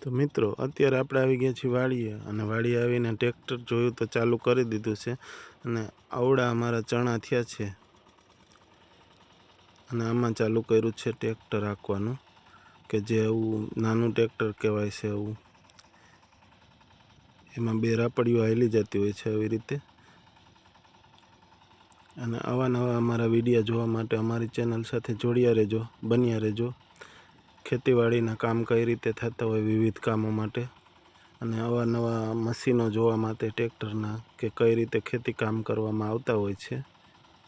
તો મિત્રો, અત્યારે આપણે આવી ગયા છીએ વાડીએ અને વાડીએ આવીને ટ્રેક્ટર જોયું તો ચાલુ કરી દીધું છે અને આવડા અમારા ચણા થયા છે. અને આમાં ચાલુ કર્યું છે ટ્રેક્ટર આંકવાનું કે જે એવું નાનું ટ્રેક્ટર કહેવાય છે એવું એમાં બે રાપડીઓ હાલી જતી હોય છે એવી રીતે. અને આવા નવા અમારા વિડીયા જોવા માટે અમારી ચેનલ સાથે જોડ્યા રહેજો, બન્યા રહેજો. ખેતીવાડીના કામ કઈ રીતે થતા હોય વિવિધ કામો માટે અને આવા નવા મશીનો જોવા માટે ટ્રેક્ટરના કે કઈ રીતે ખેતી કામ કરવામાં આવતા હોય છે.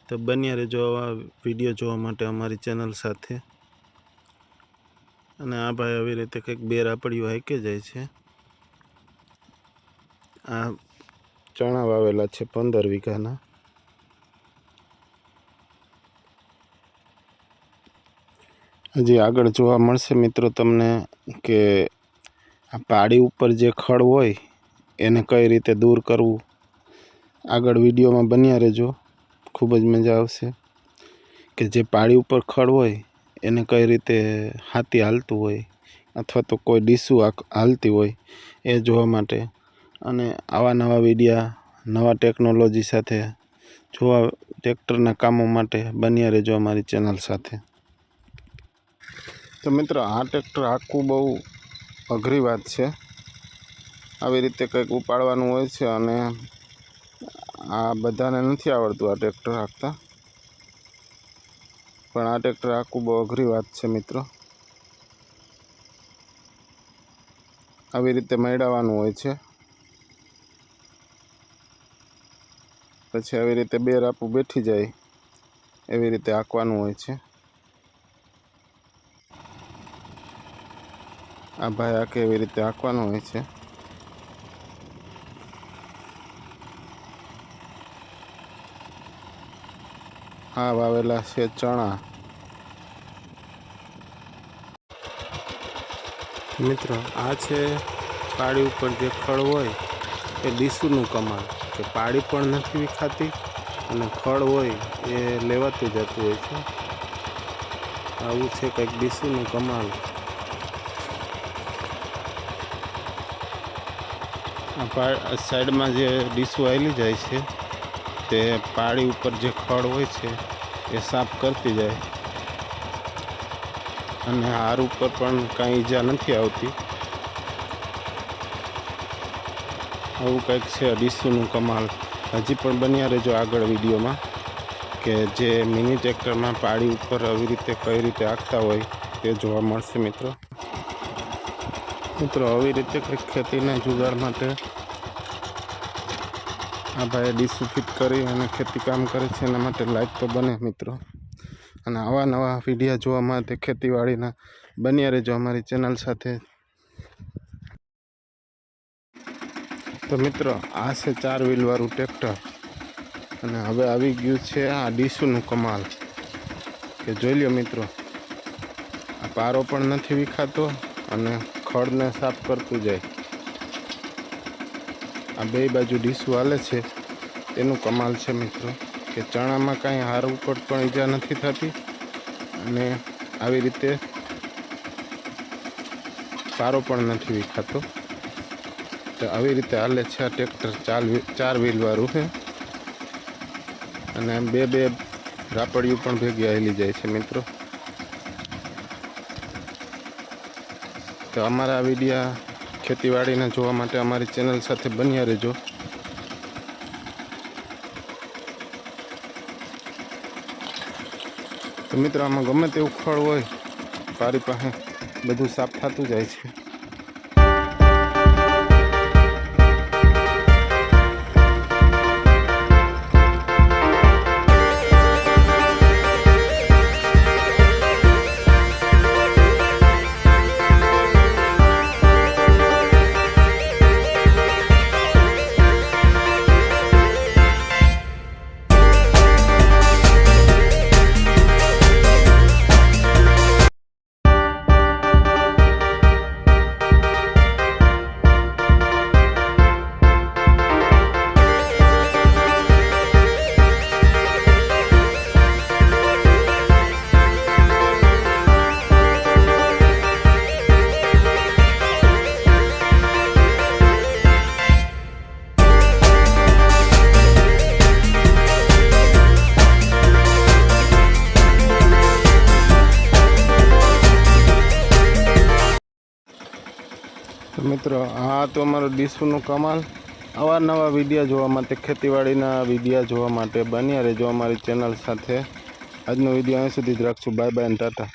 તો બન્યા રહેજો આવા વીડિયો જોવા માટે અમારી ચેનલ સાથે. અને આ ભાઈ આવી રીતે કંઈક બે રાપડીઓ હાઈકે જાય છે. આ ચણા વાવેલા છે પંદર વીઘાના. હજી આગળ જોવા મળશે મિત્રો તમને કે આ પાડી ઉપર જે ખડ હોય, એને કઈ રીતે દૂર કરવું? આગળ વિડીયોમાં બન્યા રહેજો. ખૂબ જ મજા આવશે. કે જે પાડી ઉપર ખડ હોય, એને કઈ રીતે હાથી હાલતું હોય, અથવા તો કોઈ ડીસું હાલતી હોય, એ જોવા માટે. અને આવા નવા વિડીયા, નવા ટેકનોલોજી સાથે જોવા, ટ્રેક્ટરના કામો માટે બન્યા રહેજો અમારી ચેનલ સાથે. તો મિત્રો, આ ટ્રેક્ટર આખું બહુ અઘરી વાત છે. આવી રીતે કંઈક ઉપાડવાનું હોય છે અને આ બધાને નથી આવડતું આ ટ્રેક્ટર હાંકતા. પણ આ ટ્રેક્ટર આખું બહુ અઘરી વાત છે મિત્રો. આવી રીતે મેળવવાનું હોય છે. પછી આવી રીતે બે આપું બેઠી જાય. એવી રીતે હાંકવાનું હોય છે. આ ભાઈ આ કેવી રીતે આંકવાનું હોય છે? હા વાવેલા છે ચણા. મિત્રો, આ છે પાડી ઉપર જે ખળ હોય, એ ડીસુનું કમાલ કે પાડી પણ નથી વિખાતી અને ખળ હોય એ લેવાતું જતું હોય છે. આવું છે કંઈક ડીસુનું કમાલ સાઈડમાં જે ડીસું આવેલી જાય છે, તે પાડી ઉપર જે ખડ હોય છે, એ સાફ કરતી જાય. અને હાર ઉપર પણ કાંઈ ઈજા નથી આવતી. આવું કંઈક છે ડીસુનું કમાલ. હજી પણ બન્યા રહેજો આગળ વિડીયોમાં, કે જે મિની ટ્રેક્ટરમાં પાડી ઉપર આવી રીતે કઈ રીતે આખતા હોય, તે જોવા મળશે મિત્રો. મિત્રો, આવી રીતે કંઈક ખેતીના જુગાડ માટે આ ભાઈએ ડીસુ ફિટ કરી અને ખેતી કામ કરે છે, એના માટે લાઈક તો બને મિત્રો. અને આવા નવા વિડીયા જોવા માટે ખેતીવાડીના બન્યા રહેજો અમારી ચેનલ સાથે. તો મિત્રો, આ છે ચાર વ્હીલવાળું ટ્રેક્ટર અને હવે આવી ગયું છે આ ડીસુનું કમાલ. કે જોઈ લ્યો મિત્રો, આ પારો પણ નથી વિખાતો અને ખડને સાફ કરતું જાય. આ બે બાજુ ડીસું હાલે છે. એનું કમાલ છે મિત્રો, કે ચણામાં કાંઈ હાર ઉપર પણ ઈજા નથી થતી અને આવી રીતે સારો પણ નથી વિખાતો. તો આવી રીતે હાલે છે આ ટ્રેક્ટર ચાર ચાર વ્હીલવાળું છે. અને બે બે રાપડિયું પણ ભેગી આવેલી જાય છે મિત્રો. તો અમારા વિડીયા ખેતીવાડીને જોવા માટે અમારી ચેનલ સાથે બન્યા રહેજો. તો મિત્રો, આમાં ગમે તેવું ખળ હોય મારી પાસે બધું સાફ થતું જાય છે. મિત્રો, હા, તો અમારો ડીશુનું કમાલ. અવારનવા વીડિયો જોવા માટે, ખેતીવાડીના વીડિયો જોવા માટે બન્યા રહેજો અમારી ચેનલ સાથે. આજનો વીડિયો અહીં સુધી જ રાખશું. Bye bye tata.